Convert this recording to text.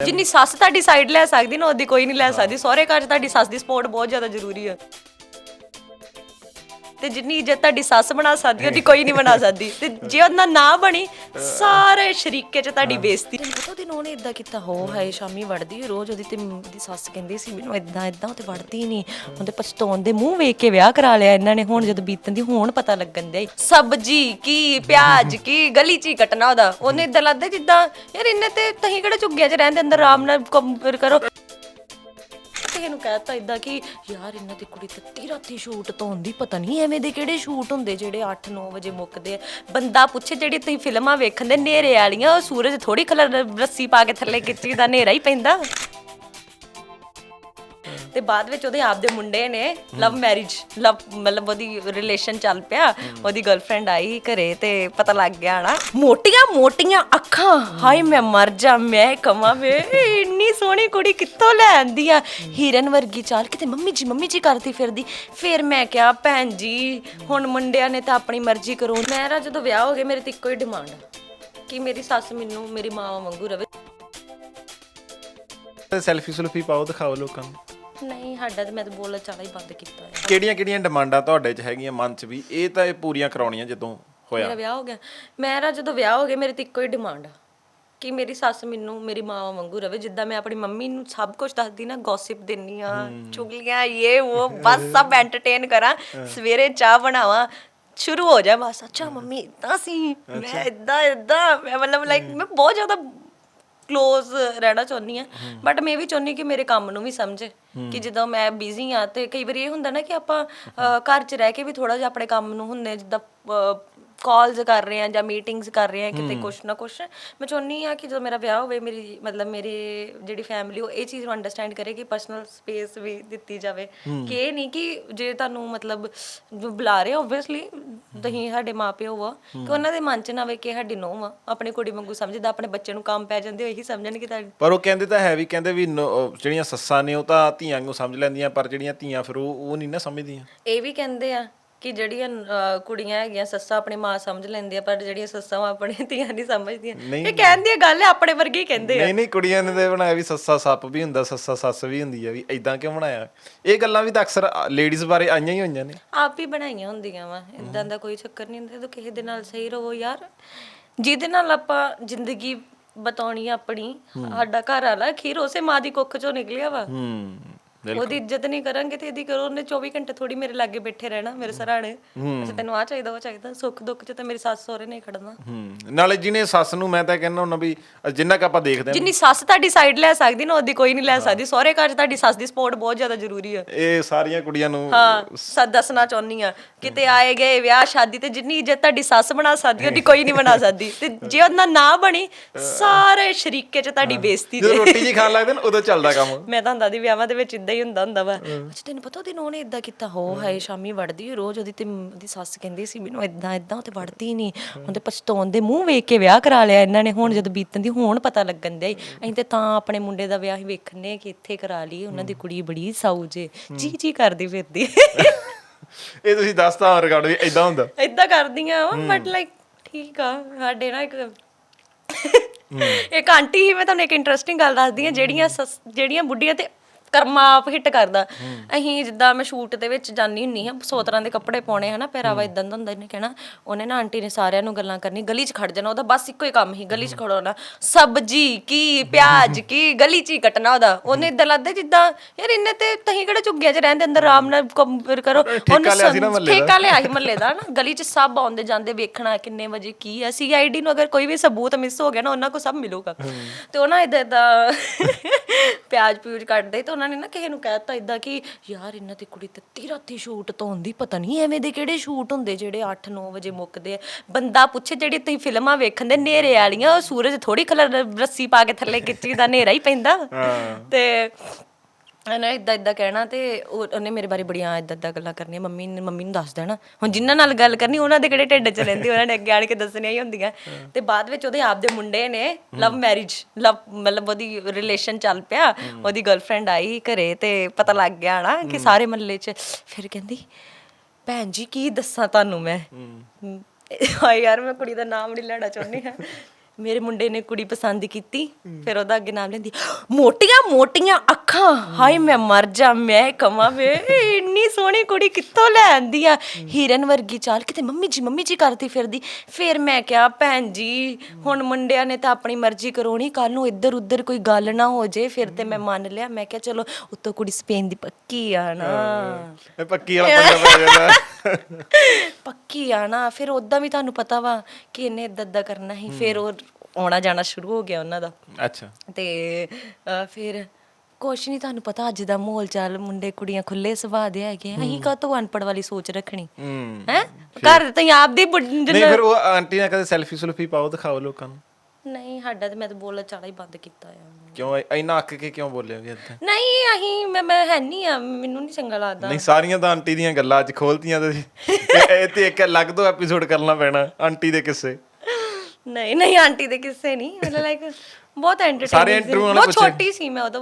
ਜਿੰਨੀ ਸੱਸ ਤੁਹਾਡੀ ਸਾਈਡ ਲੈ ਸਕਦੀ ਨਾ, ਉਹਦੀ ਕੋਈ ਨਹੀਂ ਲੈ ਸਕਦੀ। ਸਹੁਰੇ ਘਰ 'ਚ ਤੁਹਾਡੀ ਸੱਸ ਦੀ ਸਪੋਰਟ ਬਹੁਤ ਜ਼ਿਆਦਾ ਜ਼ਰੂਰੀ ਹੈ ਤੇ ਜਿੰਨੀ ਇੱਜ਼ਤ ਤੁਹਾਡੀ ਸੱਸ ਬਣਾ ਸਕਦੀ, ਉਹਦੀ ਕੋਈ ਨਹੀਂ ਬਣਾ ਸਕਦੀ। ਤੇ ਜੇ ਉਹਨਾਂ ਨਾ ਬਣੀ, ਸਾਰੇ ਸ਼ਰੀਕੇ 'ਚ ਤੁਹਾਡੀ ਬੇਇੱਜ਼ਤੀ। ਤੈਨੂੰ ਪਤਾ ਉਹਦੀ ਨੂੰਹ ਨੇ ਇਦਾਂ ਕੀਤਾ, ਹੋ ਹਾਏ, ਸ਼ਾਮੀ ਵੜਦੀ ਰੋਜ਼, ਉਹਦੀ ਤੇ ਉਹਦੀ ਸੱਸ ਕਹਿੰਦੀ ਸੀ, ਮੈਨੂੰ ਇਦਾਂ ਇਦਾਂ ਉਹ ਤੇ ਵੜਦੀ ਨਹੀਂ। ਉਹਦੇ ਪਛਤਾਉਣ ਦੇ ਮੂੰਹ ਵੇਖ ਕੇ ਵਿਆਹ ਕਰਾ ਲਿਆ ਇਹਨਾਂ ਨੇ, ਹੁਣ ਜਦੋਂ ਬੀਤਣ ਦੀ ਹੁਣ ਪਤਾ ਲੱਗਣ ਦੇ ਸਬਜੀ ਕੀ, ਪਿਆਜ਼ ਕੀ, ਗਲੀ 'ਚ ਹੀ ਕੱਟਣਾ ਉਹਦਾ। ਉਹਨੇ ਇਦਾਂ ਲੱਗਦਾ ਜਿੱਦਾਂ, ਯਾਰ ਇਹਨੇ ਤੇ ਤਹੀਂ ਕਿਹੜਾ ਝੁੱਗਿਆ 'ਚ ਰਹਿੰਦੇ, ਅੰਦਰ ਆਰਾਮ ਨਾਲ ਕੰਮ ਕਰੋ। ਕਿਸੇ ਨੂੰ ਕਹਿਤਾ ਇਦਾਂ ਕਿ ਯਾਰ ਇਹਨਾਂ ਦੀ ਕੁੜੀ ਤੱਤੀ ਰਾਤੀ ਸ਼ੂਟ ਤੋਂ ਹੁੰਦੀ, ਪਤਾ ਨਹੀਂ ਐਵੇਂ ਦੇ ਕਿਹੜੇ ਸ਼ੂਟ ਹੁੰਦੇ ਜਿਹੜੇ 8-9 ਵਜੇ ਮੁੱਕਦੇ ਆ। ਬੰਦਾ ਪੁੱਛੇ ਜਿਹੜੀ ਤੁਸੀਂ ਫਿਲਮਾਂ ਵੇਖਣ ਦੇ ਨੇਰੇ ਵਾਲੀਆਂ ਉਹ ਸੂਰਜ ਥੋੜੀ ਕਲਰ ਰੱਸੀ ਪਾ ਕੇ ਥੱਲੇ ਖਿੱਚੀ ਦਾ ਨੇਰਾ ਹੀ ਪੈਂਦਾ। ਤੇ ਬਾਅਦ ਵਿੱਚ ਉਹਦੇ ਆਪ ਮੁੰਡੇ ਨੇ ਲਵ ਮੈਰਿਜ ਲਵ ਮਤਲਬ ਉਹਦੀ ਰਿਲੇਸ਼ਨ ਚੱਲ ਪਿਆ, ਉਹਦੀ ਗਰਲਫ੍ਰੈਂਡ ਆਈ ਘਰੇ ਤੇ ਪਤਾ ਲੱਗ ਗਿਆ ਨਾ ਮੋਟੀਆਂ ਮੋਟੀਆਂ ਅੱਖਾਂ, ਹਾਏ ਮੈਂ ਮਰ ਜਾ, ਮੈਂ ਕਮਾ ਵੇ, ਇੰਨੀ ਸੋਹਣੀ ਕੁੜੀ ਕਿੱਥੋਂ ਲੈ ਆਂਦੀ ਆ? ਹੀਰਨ ਵਰਗੀ ਚਾਲ, ਕਿਤੇ ਮੰਮੀ ਜੀ ਮੰਮੀ ਜੀ ਕਰਦੀ ਫਿਰਦੀ। ਫਿਰ ਮੈਂ ਕਿਹਾ, ਭੈਣ ਜੀ, ਹੁਣ ਮੁੰਡਿਆਂ ਨੇ ਤਾਂ ਆਪਣੀ ਮਰਜ਼ੀ ਕਰੋ। ਮੇਰਾ ਜਦੋਂ ਵਿਆਹ ਹੋ ਗਿਆ ਮੇਰੇ ਤੇ ਇੱਕੋ ਹੀ ਡਿਮਾਂਡ ਆ ਕਿ ਮੇਰੀ ਸੱਸ ਮੈਨੂੰ, ਮੇਰੀ ਮਾਂ ਵਾਂਗੂ ਰਵੇ। ਸੈਲਫੀ ਸੁਲਫੀ ਪਾਓ, ਦਿਖਾਓ ਲੋਕਾਂ ਨੂੰ। ਨਹੀਂ ਸਾਡਾ ਤੇ ਮੈਂ ਤਾਂ ਬੋਲਣ ਚਾਲਾ ਹੀ ਬੰਦ ਕੀਤਾ ਹੈ ਕਿਹੜੀਆਂ ਕਿਹੜੀਆਂ ਡਿਮਾਂਡਾਂ ਤੁਹਾਡੇ 'ਚ ਹੈਗੀਆਂ ਮਨ 'ਚ ਵੀ? ਇਹ ਤਾਂ ਇਹ ਪੂਰੀਆਂ ਕਰਾਉਣੀਆਂ ਜਦੋਂ ਹੋਇਆ। ਮੇਰਾ ਵਿਆਹ ਹੋ ਗਿਆ। ਮੇਰਾ ਜਦੋਂ ਵਿਆਹ ਹੋ ਗਿਆ ਮੇਰੇ ਤੇ ਇੱਕੋ ਹੀ ਡਿਮਾਂਡ ਆ ਕਿ ਮੇਰੀ ਸੱਸ ਮੈਨੂੰ ਮੇਰੀ ਮਾਂ ਵਾਂਗੂ ਰਵੇ। ਜਿੱਦਾਂ ਮੈਂ ਆਪਣੀ ਮੰਮੀ ਨੂੰ ਸਭ ਕੁਝ ਦੱਸਦੀ ਨਾ ਗੌਸਿਪ ਦਿੰਨੀ ਆ ਚੁਗਲੀਆਂ ਇਹ ਉਹ ਬਸ ਸਭ ਐਂਟਰਟੇਨ ਕਰਾਂ। ਸਵੇਰੇ ਚਾਹ ਬਣਾਵਾਂ ਸ਼ੁਰੂ ਹੋ ਜਾ ਬਸ। ਅੱਛਾ ਮੰਮੀ ਇਦਾਂ ਸੀ। ਮੈਂ ਇਦਾਂ ਇਦਾਂ। ਮੈਂ ਮਤਲਬ ਲਾਈਕ ਮੈਂ ਬਹੁਤ ਜ਼ਿਆਦਾ ক্লোਜ਼ ਰਹਿਣਾ ਚਾਹੁੰਦੀ ਆ ਬਟ ਮੈਂ ਇਹ ਵੀ ਚਾਹੁੰਦੀ ਕਿ ਮੇਰੇ ਕੰਮ ਨੂੰ ਵੀ ਸਮਝੇ ਕਿ ਜਦੋਂ ਮੈਂ ਬਿਜ਼ੀ ਆ ਤੇ ਕਈ ਵਾਰੀ ਇਹ ਹੁੰਦਾ ਨਾ ਕਿ ਆਪਾਂ ਘਰ 'ਚ ਰਹਿ ਕੇ ਵੀ ਥੋੜਾ ਜਿਹਾ ਆਪਣੇ ਕੰਮ ਨੂੰ ਹੁੰਨੇ ਜਿੱਦਾਂ ਕਾਲਸ ਕਰ ਰਹੇ ਆ ਜਾਂ ਮੀਟਿੰਗਸ ਕਰ ਰਹੇ ਆ ਕਿਤੇ ਕੁਛ ਨਾ ਕੁਛ ਮੈਂ ਚਾਹੁੰਦੀ ਆ ਕਿ ਜਦੋਂ ਮੇਰਾ ਵਿਆਹ ਹੋਵੇ ਮੇਰੀ ਮਤਲਬ ਮੇਰੇ ਜਿਹੜੀ ਫੈਮਿਲੀ ਉਹ ਇਹ ਚੀਜ਼ ਨੂੰ ਅੰਡਰਸਟੈਂਡ ਕਰੇ ਕਿ ਪਰਸਨਲ ਸਪੇਸ ਵੀ ਦਿੱਤੀ ਜਾਵੇ। ਕਿ ਇਹ ਨਹੀਂ ਕਿ ਜੇ ਤੁਹਾਨੂੰ ਮਤਲਬ ਜੋ ਬੁਲਾ ਰਹੇ ਓਬਵੀਅਸਲੀ ਤੁਸੀਂ ਸਾਡੇ ਮਾਪਿਓ ਵਾ ਕਿ ਉਹਨਾਂ ਦੇ ਮਨ 'ਚ ਨਾ ਵੇ ਕਿ ਸਾਡੀ ਆ। ਆਪਣੀ ਕੁੜੀ ਵਾਂਗੂ ਸਮਝਦਾ ਆਪਣੇ ਬੱਚੇ ਨੂੰ ਕੰਮ ਪੈ ਜਾਂਦੇ ਹੋ ਇਹੀ ਸਮਝਣਗੇ ਤੁਹਾਡੀ ਪਰ ਉਹ ਕਹਿੰਦੇ ਤਾਂ ਹੈ ਵੀ ਕਹਿੰਦੇ ਵੀ ਨੋ- ਉਹ ਜਿਹੜੀਆਂ ਸੱਸਾਂ ਨੇ ਉਹ ਤਾਂ ਧੀਆਂ ਨੂੰ ਸਮਝ ਲੈਂਦੀਆਂ ਪਰ ਜਿਹੜੀਆਂ ਧੀਆਂ ਫਿਰ ਉਹ ਉਹ ਨਹੀਂ ਨਾ ਸਮਝਦੀਆਂ। ਇਹ ਵੀ ਕਹਿੰਦੇ ਆ ਕਿ ਜਿਹੜੀਆਂ ਅਹ, ਕੁੜੀਆਂ ਹੈਗੀਆਂ ਸੱਸਾਂ ਆਪਣੀ ਮਾਂ ਸਮਝ ਲੈਂਦੀਆਂ ਪਰ ਜਿਹੜੀਆਂ ਸੱਸਾਂ ਵਾ ਆਪਣੇ ਧੀਆਂ ਨਹੀਂ ਸਮਝਦੀਆਂ। ਇਹ ਕਹਿੰਦੀ ਗੱਲ ਹੈ ਆਪਣੇ ਵਰਗੇ ਹੀ ਕਹਿੰਦੇ ਆ। ਨਹੀਂ ਨਹੀਂ ਕੁੜੀਆਂ ਨੇ ਤੇ ਬਣਾਇਆ ਵੀ ਸੱਸਾ ਸੱਪ ਵੀ ਹੁੰਦਾ ਸੱਸਾ ਸੱਸ ਵੀ ਹੁੰਦੀ ਆ ਵੀ ਐਦਾਂ ਕਿਉਂ ਬਣਾਇਆ? ਇਹ ਗੱਲਾਂ ਵੀ ਤਾਂ ਅਕਸਰ ਲੇਡੀਜ਼ ਬਾਰੇ ਆਈਆਂ ਹੀ ਹੋਈਆਂ ਨੇ। ਆਪ ਹੀ ਬਣਾਈਆਂ ਹੁੰਦੀਆਂ ਵਾ ਇਦਾਂ ਦਾ ਕੋਈ ਚੱਕਰ ਨਹੀਂ ਹੁੰਦਾ ਤੂੰ ਕਿਸੇ ਦੇ ਨਾਲ ਸਹੀ ਰਹੋ ਯਾਰ। ਜਿਹਦੇ ਨਾਲ ਆਪਾਂ ਜ਼ਿੰਦਗੀ ਬਤਾਉਣੀ ਆ ਆਪਣੀ ਸਾਡਾ ਘਰ ਵਾਲਾ ਅਖੀਰ ਉਸੇ ਮਾਂ ਦੀ ਕੁੱਖ ਚੋਂ ਨਿਕਲਿਆ ਵਾ। ਹੂੰ। ਉਹਦੀ ਇੱਜ਼ਤ ਨਹੀਂ ਕਰਾਂਗੇ ਤੇ ਇਹਦੀ ਕਰੋ ਉਹਨੇ 24 ਘੰਟੇ ਥੋੜੀ ਮੇਰੇ ਲਾਗੇ ਬੈਠੇ ਰਹਿਣਾ ਮੇਰੇ ਸਰਾਣੇ। ਅੱਛਾ ਤੈਨੂੰ ਆ ਚਾਹੀਦਾ ਉਹ ਚਾਹੀਦਾ ਸੁੱਖ ਦੁੱਖ ਚ ਤਾਂ ਮੇਰੀ ਸੱਸ ਸਹੁਰੇ ਨੇ ਖੜਨਾ। ਹੂੰ ਨਾਲੇ ਜਿਹਨੇ ਸੱਸ ਨੂੰ ਮੈਂ ਤਾਂ ਕਹਿੰਦਾ ਹੁੰਦਾ ਵੀ ਜਿੰਨਾ ਕ ਆਪਾਂ ਦੇਖਦੇ ਹਾਂ ਜਿੰਨੀ ਸੱਸ ਤੁਹਾਡੀ ਸਾਈਡ ਲੈ ਸਕਦੀ ਨਾ ਉਹਦੀ ਕੋਈ ਨਹੀਂ ਲੈ ਸਕਦੀ। ਸਹੁਰੇ ਘਰ 'ਚ ਤੁਹਾਡੀ ਸੱਸ ਦੀ ਸਪੋਰਟ ਬਹੁਤ ਜ਼ਿਆਦਾ ਜ਼ਰੂਰੀ ਹੈ ਇਹ ਸਾਰੀਆਂ ਕੁੜੀਆਂ ਨੂੰ ਹਾਂ ਸੱਚ ਦੱਸਣਾ ਚਾਹੁੰਦੀ ਆ ਕਿਤੇ ਆਏ ਗਏ ਵਿਆਹ ਸ਼ਾਦੀ ਤੇ ਜਿੰਨੀ ਇੱਜ਼ਤ ਤੁਹਾਡੀ ਸੱਸ ਬਣਾ ਸਕਦੀ ਉਹਦੀ ਕੋਈ ਨਹੀਂ ਬਣਾ ਸਕਦੀ। ਤੇ ਜੇ ਉਹਨਾਂ ਨਾ ਬਣੀ ਸਾਰੇ ਸ਼ਰੀਕੇ 'ਚ ਤੁਹਾਡੀ ਬੇਇੱਜ਼ਤੀ ਜਦੋਂ ਰੋਟੀ ਜੀ ਖਾਣ ਲੱਗਦੇ ਨੇ ਉਦੋਂ ਚੱਲਦਾ ਕੰਮ। ਮੈਂ ਤਾਂ ਹੁੰਦਾ ਦੀ ਵਿਆਹਾਂ ਦੇ ਵਿੱਚ ਇਦਾਂ ਹੀ ਹੁੰਦਾ ਹੁੰਦਾ ਵਾ। ਅੱਛਾ ਤੈਨੂੰ ਪਤਾ ਉਹਦੀ ਨੂੰਹ ਨੇ ਇਦਾਂ ਕੀਤਾ? ਹੋ ਹਾਏ ਸ਼ਾਮੀ ਵੜਦੀ ਰੋਜ਼। ਉਹਦੀ ਤੇ ਉਹਦੀ ਸੱਸ ਕਹਿੰਦੀ ਸੀ ਮੈਨੂੰ ਇਦਾਂ ਇਦਾਂ ਉਹ ਤੇ ਵੜਦੀ ਨਹੀਂ ਉਹਦੇ ਪਛਤਾਉਣ ਦੇ ਮੂੰਹ ਵੇਖ ਕੇ ਵਿਆਹ ਕਰਾ ਲਿਆ ਇਹਨਾਂ ਨੇ। ਹੁਣ ਜਦੋਂ ਬੀਤਣ ਦੀ ਹੁਣ ਪਤਾ ਲੱਗਣ ਦੇ ਅਸੀਂ ਤੇ ਤਾਂ ਆਪਣੇ ਮੁੰਡੇ ਦਾ ਵਿਆਹ ਹੀ ਵੇਖਣੇ ਕਿ ਇੱਥੇ ਕਰਾ ਲਈ ਉਹਨਾਂ ਦੀ ਕੁੜੀ ਬੜੀ ਸਾਊ ਜੇ। ਜੀ ਜੀ ਕਰਦੀ ਫਿਰਦੀ। ਇਹ ਤੁਸੀਂ ਦੱਸਤਾ ਰਿਕਾਰਡ ਵੀ ਐਦਾਂ ਹੁੰਦਾ। ਇਦਾਂ ਕਰਦੀਆਂ ਬਟ ਲਾਈਕ ਠੀਕ ਆ। ਸਾਡੇ ਨਾ ਇੱਕ ਇੱਕ ਆਂਟੀ ਹੀ ਮੈਂ ਤੁਹਾਨੂੰ ਇੱਕ ਇੰਟਰਸਟਿੰਗ ਗੱਲ ਦੱਸਦੀ ਆ ਜਿਹੜੀਆਂ ਸੱਸ- ਜਿਹੜੀਆਂ ਬੁੱਢੀਆਂ ਤੇ ਕਰਮਾ ਆਪ ਹਿੱਟ ਕਰਦਾ। ਅਸੀਂ ਜਿੱਦਾਂ ਮੈਂ ਸ਼ੂਟ ਦੇ ਵਿੱਚ ਜਾਨੀ ਹੁੰਨੀ ਆ ਸੌ ਤਰ੍ਹਾਂ ਦੇ ਕੱਪੜੇ ਪਾਉਣੇ ਹਨਾ ਪਹਿਰਾਵਾ ਇਦਾਂ ਦਾ ਹੁੰਦਾ ਇਹਨੇ ਕਹਿਣਾ ਉਹਨੇ ਨਾ ਆਂਟੀ ਨੇ ਸਾਰਿਆਂ ਨੂੰ ਗੱਲਾਂ ਕਰਨੀ ਗਲੀ 'ਚ ਖੜ ਜਾਣਾ ਉਹਦਾ ਬਸ ਇੱਕੋ ਹੀ ਕੰਮ ਹੀ ਗਲੀ 'ਚ ਖੜੋਣਾ ਸਬਜੀ ਕੀ ਪਿਆਜ਼ ਕੀ ਗਲੀ 'ਚ ਹੀ ਕੱਟਣਾ ਉਹਦਾ। ਉਹਨੇ ਇਦਾਂ ਲੱਗਦਾ ਜਿੱਦਾਂ ਯਾਰ ਇਹਨੇ ਤੇ ਤਹੀਂ ਕਿਹੜਾ ਝੁੱਗਿਆ 'ਚ ਰਹਿੰਦੇ ਅੰਦਰ ਆਰਾਮ ਨਾਲ ਕੰਮ ਕਰੋ। ਸੀ ਨਾ ਦਾ। ਠੇਕਾ ਲਿਆ ਸੀ ਮੱਲੇ ਦਾ ਨਾ ਗਲੀ 'ਚ ਸਭ ਆਉਂਦੇ ਜਾਂਦੇ ਵੇਖਣਾ ਕਿੰਨੇ ਵਜੇ ਕੀ ਹੈ ਸੀਆਈਡੀ ਨੂੰ ਅਗਰ ਕੋਈ ਵੀ ਸਬੂਤ ਮਿਸ ਹੋ ਗਿਆ ਨਾ ਉਹਨਾਂ ਕੋ ਸਭ ਮਿਲੂਗਾ। ਤੇ ਉਹਨਾਂ ਇਦਾਂ ਇਦਾਂ ਪਿਆਜ਼ ਪਿਊਜ਼ ਕੱਟਦੇ ਤੇ ਉਹਨਾਂ ਨੇ ਨਾ ਕਿਸੇ ਨੂੰ ਕਹਿਤਾ ਇਦਾਂ ਕਿ ਯਾਰ ਇਹਨਾਂ ਦੀ ਕੁੜੀ ਤੱਤੀ ਰਾਤੀ ਸ਼ੂਟ ਤੋਂ ਹੁੰਦੀ ਪਤਾ ਨਹੀਂ ਐਵੇਂ ਦੇ ਕਿਹੜੇ ਸ਼ੂਟ ਹੁੰਦੇ ਜਿਹੜੇ 8-9 ਵਜੇ ਮੁੱਕਦੇ ਆ। ਬੰਦਾ ਪੁੱਛੇ ਜਿਹੜੀ ਤੁਸੀਂ ਫਿਲਮਾਂ ਵੇਖਣ ਦੇ ਨੇਰੇ ਵਾਲੀਆਂ ਉਹ ਸੂਰਜ ਥੋੜੀ ਕਲਰ ਰੱਸੀ ਪਾ ਕੇ ਥੱਲੇ ਖਿੱਚੀ ਦਾ ਨੇਰਾ ਹੀ ਪੈਂਦਾ। ਤੇ ਇਹਨੇ ਇਦਾਂ ਇਦਾਂ ਕਹਿਣਾ ਤੇ ਉਹ- ਉਹਨੇ ਮੇਰੇ ਬਾਰੇ ਬੜੀਆਂ ਇਦਾਂ ਇਦਾਂ ਗੱਲਾਂ ਕਰਨੀਆਂ। ਮੰਮੀ ਨੇ ਮੰਮੀ ਨੂੰ ਦੱਸ ਦੇਣਾ। ਹੁਣ ਜਿਨ੍ਹਾਂ ਨਾਲ ਗੱਲ ਕਰਨੀ ਉਹਨਾਂ ਦੇ ਕਿਹੜੇ ਢਿੱਡ 'ਚ ਰਹਿੰਦੀ ਉਹਨਾਂ ਨੇ ਅੱਗੇ ਆਣ ਕੇ ਦੱਸਣੀਆਂ ਹੀ ਹੁੰਦੀਆਂ। ਤੇ ਬਾਅਦ ਵਿੱਚ ਉਹਦੇ ਆਪ ਦੇ ਮੁੰਡੇ ਨੇ ਲਵ ਮੈਰਿਜ ਲਵ ਮਤਲਬ ਉਹਦੀ ਰਿਲੇਸ਼ਨ ਚੱਲ ਪਿਆ। ਉਹਦੀ ਗਰਲਫ੍ਰੈਂਡ ਆਈ ਘਰੇ ਤੇ ਪਤਾ ਲੱਗ ਗਿਆ ਨਾ ਕਿ ਸਾਰੇ ਮਹੱਲੇ 'ਚ। ਫਿਰ ਕਹਿੰਦੀ ਭੈਣ ਜੀ ਕੀ ਦੱਸਾਂ ਤੁਹਾਨੂੰ ਮੈਂ? ਹਾਏ ਯਾਰ ਮੈਂ ਕੁੜੀ ਦਾ ਨਾਮ ਨਹੀਂ ਲੈਣਾ ਚਾਹੁੰਦੀ ਹਾਂ। ਮੇਰੇ ਮੁੰਡੇ ਨੇ ਕੁੜੀ ਪਸੰਦ ਕੀਤੀ ਫਿਰ ਉਹਦਾ ਅੱਗੇ ਨਾਮ ਲੈਂਦੀ ਮੋਟੀਆਂ ਮੋਟੀਆਂ ਅੱਖਾਂ ਹਾਏ ਮੈਂ ਮਰ ਜਾ ਮੈਂ ਕਮਾ ਵੇ ਇੰਨੀ ਸੋਹਣੀ ਕੁੜੀ ਕਿੱਥੋਂ ਲੈ ਆਂਦੀ ਆ? ਹੀਰਨ ਵਰਗੀ ਚਾਲ ਕਿਤੇ ਮੰਮੀ ਜੀ ਮੰਮੀ ਜੀ ਕਰਦੀ ਫਿਰਦੀ। ਫਿਰ ਮੈਂ ਕਿਹਾ ਭੈਣ ਜੀ ਹੁਣ ਮੁੰਡਿਆਂ ਨੇ ਤਾਂ ਆਪਣੀ ਮਰਜ਼ੀ ਕਰੋਣੀ ਕੱਲ ਨੂੰ ਇੱਧਰ ਉੱਧਰ ਕੋਈ ਗੱਲ ਨਾ ਹੋ ਜੇ ਫਿਰ ਤੇ ਮੈਂ ਮੰਨ ਲਿਆ ਮੈਂ ਕਿਹਾ ਚਲੋ ਉੱਤੋਂ ਕੁੜੀ ਸਪੇਨ ਦੀ ਪੱਕੀ ਆ ਨਾ। ਇਹ ਪੱਕੀ ਵਾਲਾ ਪੰਗਾ ਪੈ ਜਾਂਦਾ। ਪੱਕੀ ਆ ਨਾ ਫਿਰ ਉਦਾਂ ਵੀ ਤੁਹਾਨੂੰ ਪਤਾ ਵਾ ਕਿ ਇਹਨੇ ਇਦਾਂ ਇਦਾਂ ਕਰਨਾ ਸੀ ਫਿਰ ਉਹ ਆਉਣਾ ਜਾਣਾ ਸ਼ੁਰੂ ਹੋ ਗਿਆ ਉਹਨਾਂ ਦਾ। ਅੱਛਾ। ਤੇ ਅਹ, ਫਿਰ ਕੁਛ ਨਹੀਂ ਤੁਹਾਨੂੰ ਪਤਾ ਅੱਜ ਦਾ ਮਾਹੌਲ ਚਾਲ ਮੁੰਡੇ ਕੁੜੀਆਂ ਖੁੱਲੇ ਸੁਭਾਅ ਦੇ ਹੈਗੇ ਆ। ਅਸੀਂ ਕਾਹਤੋਂ ਅਨਪੜ ਵਾਲੀ ਸੋਚ ਰੱਖਣੀ? ਹੂੰ ਹੈ? ਘਰ ਤਾਂ ਆਪ ਦੀ ਬੁੱਢ- ਨਹੀਂ ਫਿਰ ਉਹ ਆਂਟੀ ਨੇ ਕਦੇ ਸੈਲਫੀ ਸੁਲਫੀ ਪਾਓ ਦਿਖਾਓ ਲੋਕਾਂ ਨੂੰ। ਨਹੀਂ ਸਾਡਾ ਤੇ ਮੈਂ ਤਾਂ ਬੋਲਣਾ ਚਾਲਾ ਹੀ ਬੰਦ ਕੀਤਾ ਆ। ਕਿਉਂ ਇੰਨਾ ਅੱਕ ਕੇ ਕਿਉਂ ਬੋਲਿਆ ਵੀ ਏਦਾਂ ਨਹੀਂ ਅਸੀਂ ਮੈਂ ਮੈਂ ਹੈ ਨਹੀਂ ਆ ਮੈਨੂੰ ਨਹੀਂ ਚੰਗਾ ਲੱਗਦਾ। ਨਹੀਂ ਸਾਰੀਆਂ ਤਾਂ ਆਂਟੀ ਦੀਆਂ ਗੱਲਾਂ ਅੱਜ ਖੋਲਤੀਆਂ ਤੁਸੀਂ। ਤੇ ਇਹ ਤੇ ਇੱਕ ਅਲੱਗ ਤੋਂ ਐਪੀਸੋਡ ਕਰਨਾ ਪੈਣਾ ਆਂਟੀ ਦੇ ਕਿੱਸੇ। ਨਹੀਂ ਨਹੀਂ ਆਂਟੀ ਦੇ ਕਿਸੇ ਨਹੀਂ। ਮਤਲਬ ਲਾਈਕ ਬਹੁਤ ਸਾਰੇ ਐਂਟਰਟੇਨਿੰਗ interview ਵਾਲੇ ਬਹੁਤ ਪੁੱਛੇ। ਛੋਟੀ ਸੀ ਮੈਂ ਉਦੋਂ।